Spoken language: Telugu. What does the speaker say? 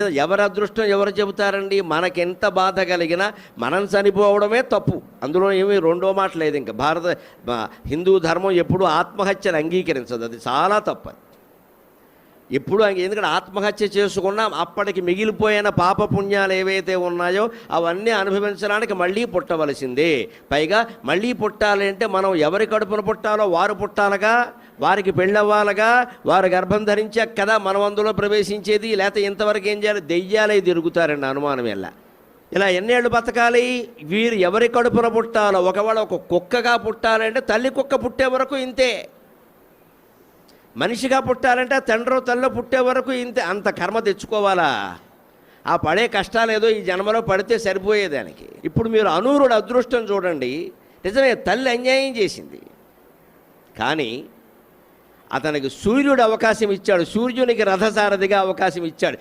ఎవరి అదృష్టం ఎవరు చెబుతారండి? మనకెంత బాధ కలిగినా మనం చనిపోవడమే తప్పు. అందులో ఏమీ రెండో మాట లేదు ఇంకా. భారత హిందూ ధర్మం ఎప్పుడూ ఆత్మహత్యను అంగీకరించదు. అది చాలా తప్పు ఎప్పుడు ఎందుకంటే ఆత్మహత్య చేసుకున్నా అప్పటికి మిగిలిపోయిన పాప పుణ్యాలు ఏవైతే ఉన్నాయో అవన్నీ అనుభవించడానికి మళ్ళీ పుట్టవలసిందే. పైగా మళ్ళీ పుట్టాలి అంటే మనం ఎవరి కడుపున పుట్టాలో వారు పుట్టాలగా? వారికి పెళ్ళవ్వాలగా వారు గర్భం ధరించాక కదా మనం అందులో ప్రవేశించేది లేకపోతే ఇంతవరకు ఏం చేయాలి? దెయ్యాలే తిరుగుతారండి అనుమానం ఎలా ఇలా ఎన్నేళ్ళు బతకాలి? వీరు ఎవరి కడుపున పుట్టాలో? ఒకవేళ ఒక కుక్కగా పుట్టాలంటే తల్లి కుక్క పుట్టే వరకు ఇంతే. మనిషిగా పుట్టాలంటే తండ్రో తల్లో పుట్టే వరకు ఇంతే. అంత కర్మ తెచ్చుకోవాలా? ఆ పడే కష్టాలు ఏదో ఈ జన్మలో పడితే సరిపోయేదానికి ఇప్పుడు మీరు అనూరుడు అదృష్టం చూడండి. నిజమే తల్లి అన్యాయం చేసింది. కానీ అతనికి సూర్యుడు అవకాశం ఇచ్చాడు. సూర్యునికి రథసారథిగా అవకాశం ఇచ్చాడు.